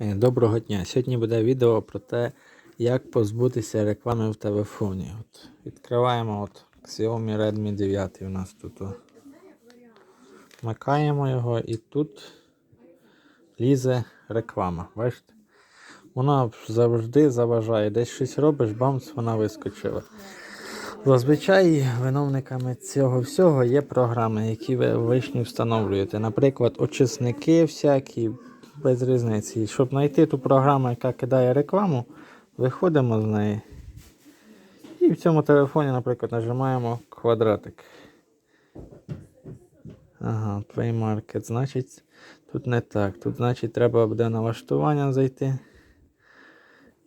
Е, Доброго дня! Сьогодні буде відео про те, як позбутися реклами в телефоні. От, відкриваємо от Xiaomi Redmi 9 у нас тут. Вмикаємо його і тут лізе реклама. Бачите? Вона завжди заважає. Десь щось робиш, бамс, вона вискочила. Зазвичай виновниками цього всього є програми, які ви лишні встановлюєте. Наприклад, очисники всякі, без різниці. Щоб знайти ту програму, яка кидає рекламу, виходимо з неї. І в цьому телефоні, наприклад, нажимаємо квадратик. Ага, Play Market. Значить, тут не так. Тут, значить, треба буде налаштування зайти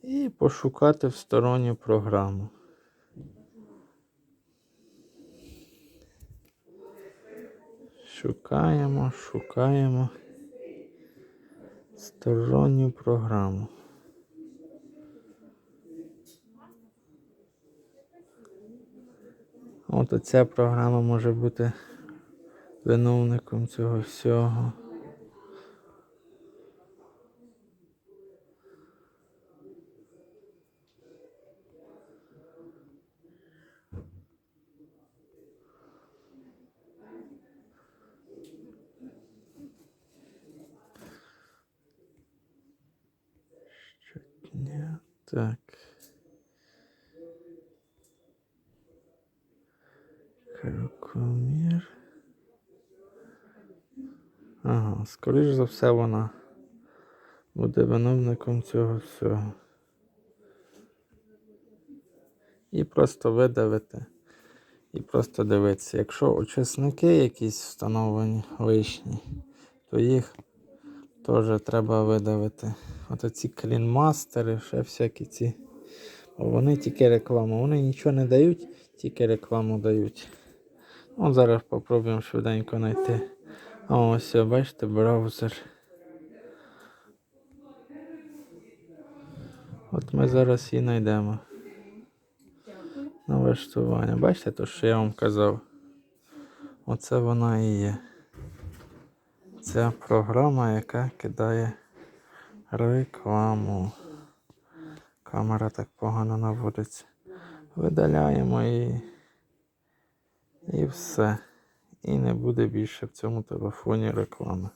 і пошукати в сторонню програму. Шукаємо, шукаємо сторонню програму. От оця програма може бути виновником цього всього. Так. Крокомір. Ага, скоріш за все вона буде виновником цього всього. І просто видавити. І просто дивитися. Якщо очисники якісь встановлені лишні, то їх теж треба видавити. От оці клінмастери, ще всякі ці. Вони тільки рекламу. Вони нічого не дають, тільки рекламу дають. От зараз попробуємо швиденько знайти. А ось, бачите, браузер. От ми зараз її знайдемо. Налаштування. Бачите, то, що я вам казав? Оце вона і є. Ця програма, яка кидає рекламу. Камера так погано наводиться. Видаляємо її. і все. І не буде більше в цьому телефоні реклами.